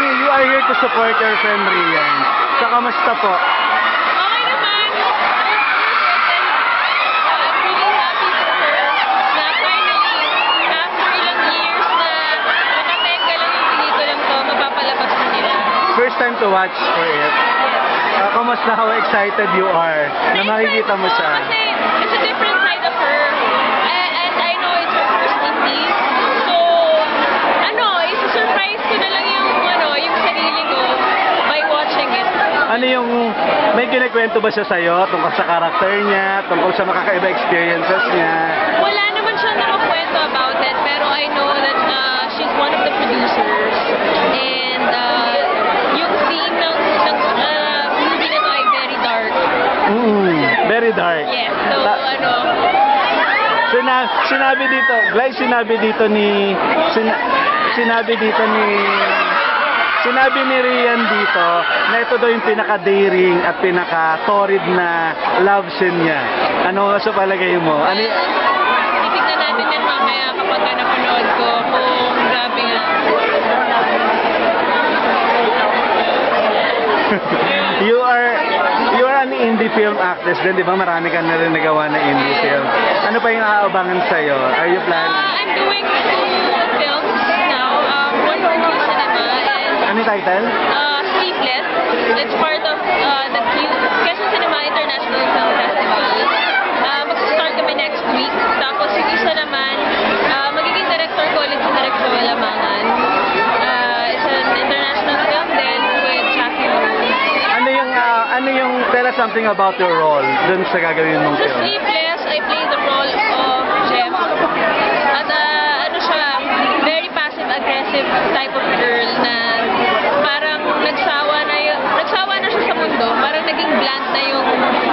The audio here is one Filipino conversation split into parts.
you are here to support your friend Rian. So, kamusta po? Okay naman. I'm really happy for her na finally, after ilang years na nakateka lang yung pelikulang to, mapapalabas na nila. First time to watch for it. Uh, kamusta? How excited you are na makikita mo siya? Kasi it's a different side of her. And, and I know it's her first indie. So, ano, isa-surprise ko na lang yung, ano, yung sarili ko by watching it. Ano yung, may kinikwento ba siya sa'yo tungkol sa karakter niya, tungkol sa makakaiba experiences niya? Wala naman siyang nakakwento about it, pero I know that uh, she's one of the producers. And uh, yung scene ng, ng uh, movie na to ay very dark. Mm, very dark. Yes, so Ta- ano, Sina, sinabi dito, Glay, sinabi dito ni, sina, sinabi dito ni, sinabi ni Rian dito na ito daw yung pinaka-daring at pinaka-torrid na love scene niya. Ano sa palagay mo? Ano, y- titignan natin yan mamaya kapag ka napanood ko kung grabe nga. you are, you are an indie film actress din, di ba? Marami ka na rin nagawa na indie film. Ano pa yung aabangan sa'yo? Are you Uh, planning? I'm doing Ano yung title? uh, Sleepless. It's part of uh, the Quezon Cinema International Film Festival. Uh, Mag-start kami next week. Tapos yung isa naman, uh, magiging director ko ulit si Direk Joel Amangan. Uh, it's an international film din with Jackie Moon. Ano yung, ah, ano yung, tell us something about your role dun sa gagawin mong Sa film. Sleepless, I play the role of Jem. At uh, ano siya, very passive-aggressive type of girl na parang nagsawa na yung, nagsawa na siya sa mundo. Parang naging bland na yung,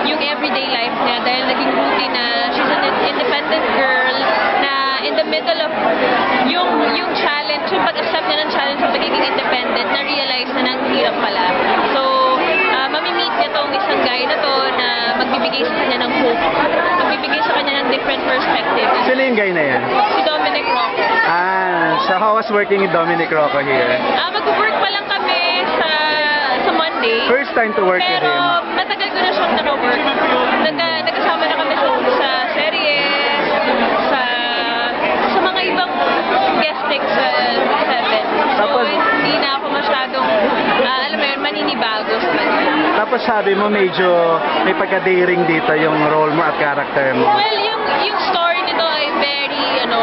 yung everyday life niya dahil naging routine na she's an independent girl na in the middle of yung yung challenge, yung pag-accept niya ng challenge sa pagiging independent, na-realize na nang hirap pala. So, uh, mamimit niya tong isang guy na to na magbibigay sa kanya ng hope. Magbibigay sa kanya ng different perspective. Sino yung guy na yan? Si Dominic Rocco. Ah, so how was working with Dominic Rocco here? Ah, mag-work pa lang kami sa sa Monday. First time to work with Pero him. matagal Tapos- hindi na ako masyadong, ah, alam mo yun, maninibago sa kanya. Tapos sabi mo medyo may pagka-daring dito yung role mo at character mo. Well, yung yung story nito ay very ano,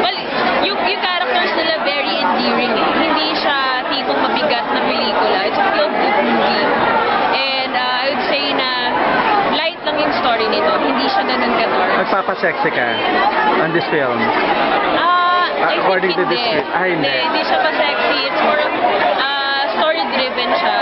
well, yung yung characters nila very endearing eh. Hindi siya tipong mabigat na pelikula. It's a feel good movie. And uh, I would say na light lang yung story nito. Hindi siya ganun ka-dark. Nagpapasexy ka on this film. Ah, Uh, according to the script. Hindi. Hindi, siya pa sexy. It's more of, uh, story-driven siya.